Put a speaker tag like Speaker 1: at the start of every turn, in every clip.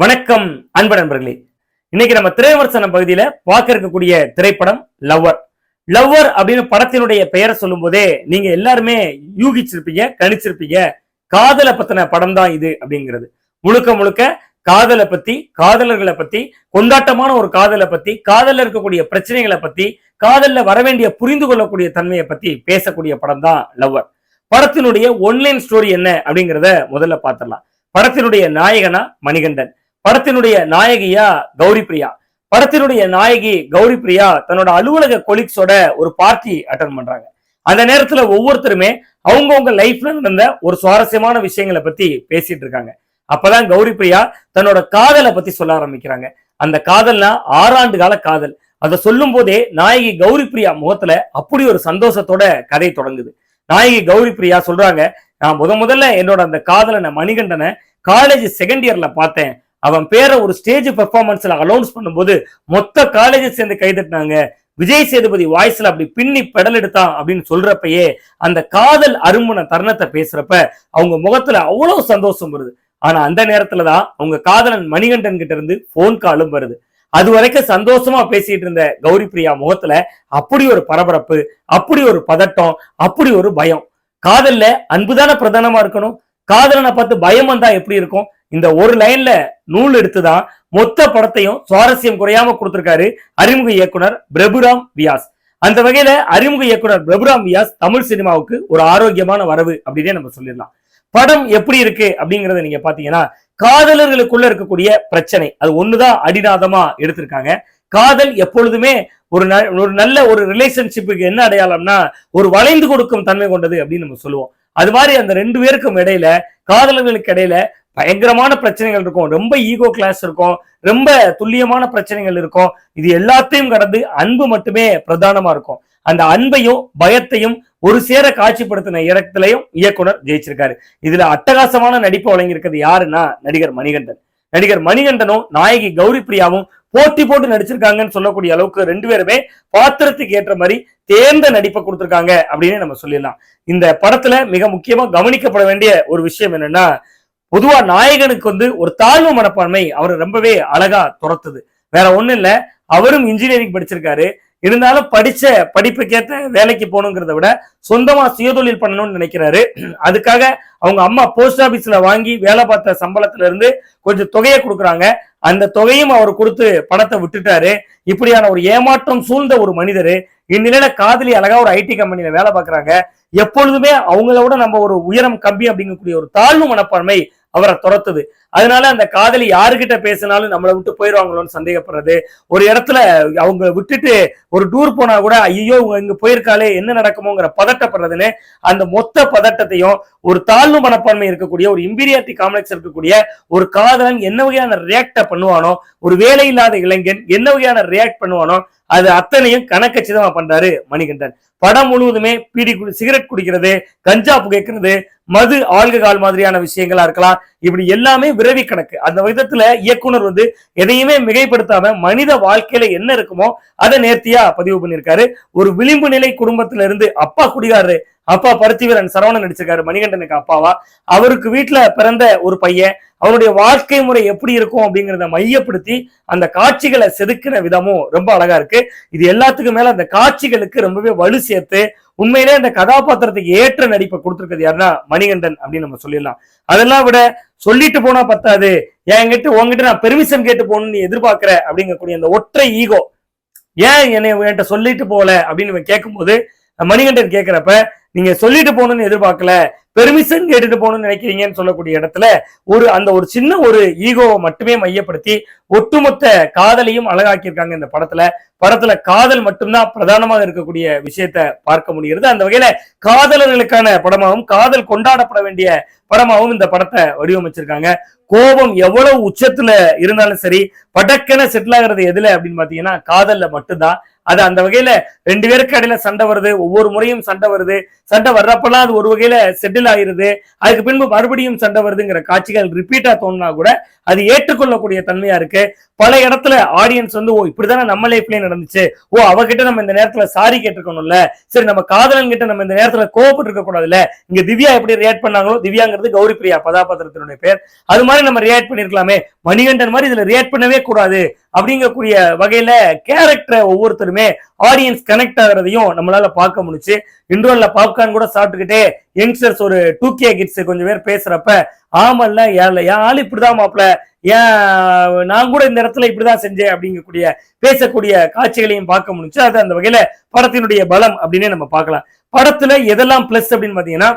Speaker 1: வணக்கம் அன்பு நண்பர்களே. இன்னைக்கு நம்ம திரைவர்சனம் பகுதியில பார்க்க இருக்கக்கூடிய திரைப்படம் லவ்வர். லவ்வர் அப்படின்னு படத்தினுடைய பெயரை சொல்லும் போதே நீங்க எல்லாருமே யூகிச்சிருப்பீங்க கணிச்சிருப்பீங்க. காதலை பத்தின படம் தான் இது அப்படிங்கிறது. முழுக்க முழுக்க காதலை பத்தி காதலர்களை பத்தி கொண்டாட்டமான ஒரு காதலை பத்தி காதல்ல இருக்கக்கூடிய பிரச்சனைகளை பத்தி காதல்ல வரவேண்டிய புரிந்து கொள்ளக்கூடிய தன்மையை பத்தி பேசக்கூடிய படம் தான் லவ்வர். படத்தினுடைய ஒன்லைன் ஸ்டோரி என்ன அப்படிங்கிறத முதல்ல பார்த்துடலாம். படத்தினுடைய நாயகனா மணிகண்டன். படத்தினுடைய நாயகியா கௌரி பிரியா படத்தினுடைய நாயகி கௌரி பிரியா தன்னோட அலுவலக கொலிக்ஸோட ஒரு பார்ட்டி அட்டன் பண்றாங்க. அந்த நேரத்துல ஒவ்வொருத்தருமே அவங்கவுங்க லைஃப்ல நடந்த ஒரு சுவாரஸ்யமான விஷயங்களை பத்தி பேசிட்டு இருக்காங்க. அப்பதான் கௌரி பிரியா தன்னோட காதலை பத்தி சொல்ல ஆரம்பிக்கிறாங்க. அந்த காதல்னா ஆறாண்டு கால காதல். அதை சொல்லும் போதே நாயகி கௌரி பிரியா முகத்துல அப்படி ஒரு சந்தோஷத்தோட கதை தொடங்குது. நாயகி கௌரி பிரியா சொல்றாங்க நான் முத முதல்ல என்னோட அந்த காதலனை மணிகண்டனை காலேஜ் செகண்ட் இயர்ல பார்த்தேன். அவன் பேரை ஒரு ஸ்டேஜ் பெர்ஃபார்மன்ஸ்ல அலௌன்ஸ் பண்ணும்போது மொத்த காலேஜை சேர்ந்து கைதட்டினாங்க. விஜய் சேதுபதி வாய்ஸ்ல அப்படி பின்னி பெடல் எடுத்தான் அப்படின்னு சொல்றப்பயே அந்த காதல் அரும்புன தருணத்தை பேசுறப்ப அவங்க முகத்துல அவ்வளவு சந்தோஷம் வருது. ஆனா அந்த நேரத்துலதான் அவங்க காதலன் மணிகண்டன் கிட்ட இருந்து போன் காலும் வருது. அது வரைக்கும் சந்தோஷமா பேசிட்டு இருந்த கௌரி பிரியா முகத்துல அப்படி ஒரு பரபரப்பு அப்படி ஒரு பதட்டம் அப்படி ஒரு பயம். காதல்ல அன்புதான பிரதானமா இருக்கணும்? காதலனை பார்த்து பயம் வந்தா எப்படி இருக்கும்? இந்த ஒரு லைன்ல நூல் எடுத்துதான் மொத்த படத்தையும் சுவாரஸ்யம் குறையாம கொடுத்திருக்காரு அறிமுக இயக்குனர் பிரபுராம் வியாஸ். அந்த வகையில அறிமுக இயக்குனர் பிரபுராம் வியாஸ் தமிழ் சினிமாவுக்கு ஒரு ஆரோக்கியமான வரவு அப்படின்னே நம்ம சொல்லிடலாம். படம் எப்படி இருக்கு அப்படிங்கறத நீங்க பாத்தீங்கன்னா காதலர்களுக்குள்ள இருக்கக்கூடிய பிரச்சனை. அது ஒண்ணுதான் அடிநாதமா எடுத்திருக்காங்க. காதல் எப்பொழுதுமே ஒரு ந- ஒரு நல்ல ஒரு ரிலேஷன்ஷிப்புக்கு என்ன அடையாளம்னா ஒரு வளைந்து கொடுக்கும் தன்மை கொண்டது அப்படின்னு நம்ம சொல்லுவோம். அது மாதிரி அந்த ரெண்டு பேருக்கும் இடையில காதலர்களுக்கு இடையில பயங்கரமான பிரச்சனைகள் இருக்கும். ரொம்ப ஈகோ கிளாஸ் இருக்கும். ரொம்ப துல்லியமான பிரச்சனைகள் இருக்கும். இது எல்லாத்தையும் கடந்து அன்பு மட்டுமே பிரதானமா இருக்கும். அந்த அன்பையும் பயத்தையும் ஒரு சேர காட்சிப்படுத்தின இடத்திலையும் இயக்குனர் ஜெயிச்சிருக்காரு. இதுல அட்டகாசமான நடிப்பு வழங்கியிருக்கிறது யாருன்னா நடிகர் மணிகண்டன். நடிகர் மணிகண்டனும் நாயகி கௌரி பிரியாவும் போட்டி போட்டு நடிச்சிருக்காங்கன்னு சொல்லக்கூடிய அளவுக்கு ரெண்டு பேருமே பாத்திரத்துக்கு ஏற்ற மாதிரி தேர்ந்த நடிப்பை கொடுத்துருக்காங்க அப்படின்னு நம்ம சொல்லிடலாம். இந்த படத்துல மிக முக்கியமா கவனிக்கப்பட வேண்டிய ஒரு விஷயம் என்னன்னா பொதுவா நாயகனுக்கு வந்து ஒரு தாழ்வு மனப்பான்மை அவரை ரொம்பவே அழகா துரத்துது. வேற ஒண்ணும் இல்ல அவரும் இன்ஜினியரிங் படிச்சிருக்காரு. இருந்தாலும் படிச்ச படிப்புக்கேற்ற வேலைக்கு போகணுங்கிறத விட சொந்தமா சுயதொழில் பண்ணணும்னு நினைக்கிறாரு. அதுக்காக அவங்க அம்மா போஸ்ட் ஆபீஸ்ல வாங்கி வேலை பார்த்த சம்பளத்துல இருந்து கொஞ்சம் தொகையை கொடுக்குறாங்க. அந்த தொகையும் அவர் கொடுத்து பணத்தை விட்டுட்டாரு. இப்படியான ஒரு ஏமாற்றம் சூழ்ந்த ஒரு மனிதர் இந்நிலையில காதலி அழகா ஒரு ஐடி கம்பெனியில வேலை பார்க்குறாங்க. எப்பொழுதுமே அவங்கள விட நம்ம ஒரு உயரம் கம்மி அப்படிங்கக்கூடிய ஒரு தாழ்வு மனப்பான்மை அவரை துரத்துது. அதனால அந்த காதலி யாருக்கிட்ட பேசினாலும் நம்மளை விட்டு போயிடுவாங்களோன்னு சந்தேகப்படுறது. ஒரு இடத்துல அவங்க விட்டுட்டு ஒரு டூர் போனா கூட ஐயோ இங்க போயிருக்காளே என்ன நடக்குமோங்கிற பதட்டப்படுறதுன்னு அந்த மொத்த பதட்டத்தையும் ஒரு தாழ்வு மனப்பான்மை இருக்கக்கூடிய ஒரு இம்பீரியாரிட்டி காம்ப்ளெக்ஸ் இருக்கக்கூடிய ஒரு காதலன் என்ன வகையான ரியாக்ட பண்ணுவானோ ஒரு வேலை இல்லாத இளைஞன் என்ன வகையான ரியாக்ட் பண்ணுவானோ அது அத்தனையும் கணக்கச்சிதமா பண்றாரு மணிகண்டன். படம் முழுவதுமே பீடி குடி சிகரெட் குடிக்கிறது கஞ்சா புகைக்கிறது மது ஆல்கஹால் மாதிரியான விஷயங்களா இருக்கலாம். இப்படி எல்லாமே விரவி கணக்கு. அந்த விதத்துல இயக்குனர் வந்து எதையுமே மிகைப்படுத்தாம மனித வாழ்க்கையில என்ன இருக்குமோ அதை நேர்த்தியா பதிவு பண்ணியிருக்காரு. ஒரு விளிம்பு நிலை குடும்பத்துல இருந்து அப்பா குடிகாரரு அப்பா பருத்திவீரன் சரவணன் நடிச்சிருக்காரு மணிகண்டனுக்கு அப்பாவா? அவருக்கு வீட்டுல பிறந்த ஒரு பையன். அவருடைய வாழ்க்கை முறை எப்படி இருக்கும் அப்படிங்கிறத மையப்படுத்தி அந்த காட்சிகளை செதுக்கின விதமும் ரொம்ப அழகா இருக்கு. இது எல்லாத்துக்கும் மேல அந்த காட்சிகளுக்கு ரொம்பவே வலு சேர்த்து உண்மையிலே அந்த கதாபாத்திரத்துக்கு ஏற்ற நடிப்பை கொடுத்துருக்கிறது யாருன்னா மணிகண்டன் அப்படின்னு நம்ம சொல்லிடலாம். அதெல்லாம் விட சொல்லிட்டு போனா பத்தாது. என்கிட்ட உங்ககிட்ட நான் பெர்மிஷன் கேட்டு போகணும்னு எதிர்பார்க்கிற அப்படிங்கக்கூடிய அந்த ஒற்றை ஈகோ ஏன் என்னை என்கிட்ட சொல்லிட்டு போகல அப்படின்னு கேட்கும்போது மணிகண்டன் கேட்கிறப்ப நீங்க சொல்லிட்டு போகணும்னு எதிர்பார்க்கல பெர்மிஷன் கேட்டுட்டு போகணும்னு நினைக்கிறீங்கன்னு சொல்லக்கூடிய இடத்துல ஒரு அந்த ஒரு சின்ன ஒரு ஈகோவை மட்டுமே மையப்படுத்தி ஒட்டுமொத்த காதலையும் அழகாக்கியிருக்காங்க இந்த படத்துல. படத்துல காதல் மட்டும்தான் பிரதானமாக இருக்கக்கூடிய விஷயத்த பார்க்க முடிகிறது. அந்த வகையில காதலர்களுக்கான படமாகவும் காதல் கொண்டாடப்பட வேண்டிய படமாகவும் இந்த படத்தை வடிவமைச்சிருக்காங்க. கோபம் எவ்வளவு உச்சத்துல இருந்தாலும் சரி படக்கென செட்டில் ஆகிறது எதுல அப்படின்னு பாத்தீங்கன்னா காதல்ல மட்டும்தான். அது அந்த வகையில ரெண்டு பேருக்கு இடையில சண்டை வருது ஒவ்வொரு முறையும் சண்டை வருது. சண்டை வர்றப்பெல்லாம் அது ஒரு வகையில செட்டில் ஆயிருது. அதுக்கு பின்பு மறுபடியும் சண்டை வருதுங்கிற காட்சிகள் ரிப்பீட்டா தோணுனா கூட அது ஏற்றுக்கொள்ளக்கூடிய தன்மையா இருக்கு. பல இடத்துல ஆடியன்ஸ் வந்து ஓ இப்படிதானே நம்ம லைஃப்லயே நடந்துச்சு. ஓ அவகிட்ட நம்ம இந்த நேரத்துல சாரி கேட்டிருக்கணும்ல. சரி நம்ம காதலன் கிட்ட நம்ம இந்த நேரத்துல கோவப்பட்டு இருக்க கூடாதுல்ல இங்க திவ்யா எப்படி ரியாக்ட் பண்ணாங்களோ திவ்யாங்கிறது கௌரி பிரியா கதாபாத்திரத்தினுடைய பேர். அது மாதிரி நம்ம ரியாக்ட் பண்ணிருக்கலாமே. மணிகண்டன் மாதிரி இதுல ரியாக்ட் பண்ணவே கூடாது. அப்படிங்கக்கூடிய வகையில கேரக்டரை ஒவ்வொருத்தரும் ஆடியன்ஸ் கனெக்ட் ஆகிறதையும் நம்மளால பார்க்க முடிச்சு இன்ட்ரோல பாப்கார்ன் கூட சாப்பிட்டுக்கிட்டே யங்ஸ்டர்ஸ் ஒரு டூ கே கிட்ஸ் கொஞ்சம் பேர் பேசுறப்ப ஆமல்ல ஏன் என் ஆள் இப்படிதான் மாப்பிள? ஏன் நான் கூட இந்த இடத்துல இப்படிதான் செஞ்சேன் அப்படிங்கக்கூடிய பேசக்கூடிய காட்சிகளையும் பார்க்க முடிஞ்சு. அது அந்த வகையில படத்தினுடைய பலம் அப்படின்னே நம்ம பார்க்கலாம். படத்துல எதெல்லாம் பிளஸ் அப்படின்னு பாத்தீங்கன்னா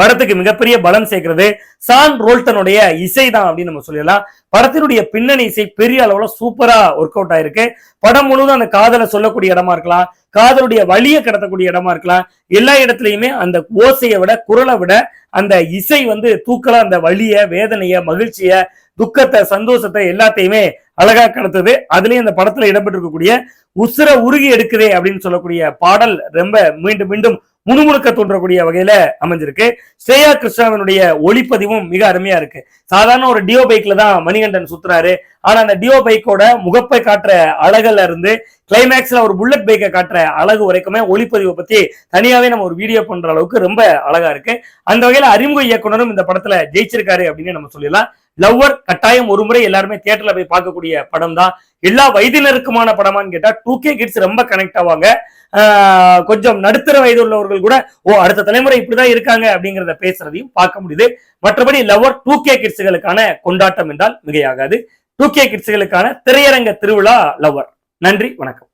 Speaker 1: படத்துக்கு மிகப்பெரிய பலம் சேர்க்கிறது. சான் ரோல்டனுடைய இசை தான் அப்படின்னு நம்ம சொல்லிடலாம். படத்தினுடைய பின்னணி இசை பெரிய அளவுல சூப்பரா ஒர்க் அவுட் ஆயிருக்கு. படம் முழுவதும் அந்த காதலை சொல்லக்கூடிய இடமா இருக்கலாம். காதலுடைய வழியை கடத்தக்கூடிய இடமா இருக்கலாம். எல்லா இடத்துலையுமே அந்த ஓசையை விட குரலை விட அந்த இசை வந்து தூக்கலா அந்த வழிய வேதனைய மகிழ்ச்சிய துக்கத்தை சந்தோஷத்தை எல்லாத்தையுமே அழகா கடத்துது. அதுலயும் அந்த படத்துல இடம்பெற்றிருக்கக்கூடிய உசுர உருகி எடுக்குதே அப்படின்னு சொல்லக்கூடிய பாடல் ரொம்ப மீண்டும் மீண்டும் முணுமுணுக்க தோன்றக்கூடிய வகையில அமைஞ்சிருக்கு. ஸ்ரேயா கிருஷ்ணாவினுடைய ஒளிப்பதிவும் மிக அருமையா இருக்கு. சாதாரண ஒரு டியோ பைக்ல தான் மணிகண்டன் சுத்துறாரு. ஆனா அந்த டியோ பைக்கோட முகப்பை காட்டுற அழகுல இருந்து கிளைமேக்ஸ்ல ஒரு புல்லட் பைக்கை காட்டுற அழகு வரைக்குமே ஒளிப்பதிவை பத்தி தனியாவே நம்ம ஒரு வீடியோ பண்ற அளவுக்கு ரொம்ப அழகா இருக்கு. அந்த வகையில அறிமுக இயக்குனரும் இந்த படத்துல ஜெயிச்சிருக்காரு அப்படின்னு நம்ம சொல்லலாம் லவ்வர் கட்டாயம் ஒரு முறை எல்லாருமே தியேட்டர்ல போய் பார்க்கக்கூடிய படம் தான் எல்லா வயதினருக்குமான படமான்னு கேட்டா டூ கே கிட்ஸ் ரொம்ப கனெக்ட் ஆவாங்க. கொஞ்சம் நடுத்தர வயது உள்ளவர்கள் கூட ஓ அடுத்த தலைமுறை இப்படிதான் இருக்காங்க அப்படிங்கிறத பேசுறதையும் பார்க்க முடியுது. மற்றபடி லவ்வர் டூ கே கிட்ஸுகளுக்கான கொண்டாட்டம் என்றால் மிகையாகாது. டூ கே கிட்ஸுகளுக்கான திரையரங்க திருவிழா லவ்வர். நன்றி வணக்கம்.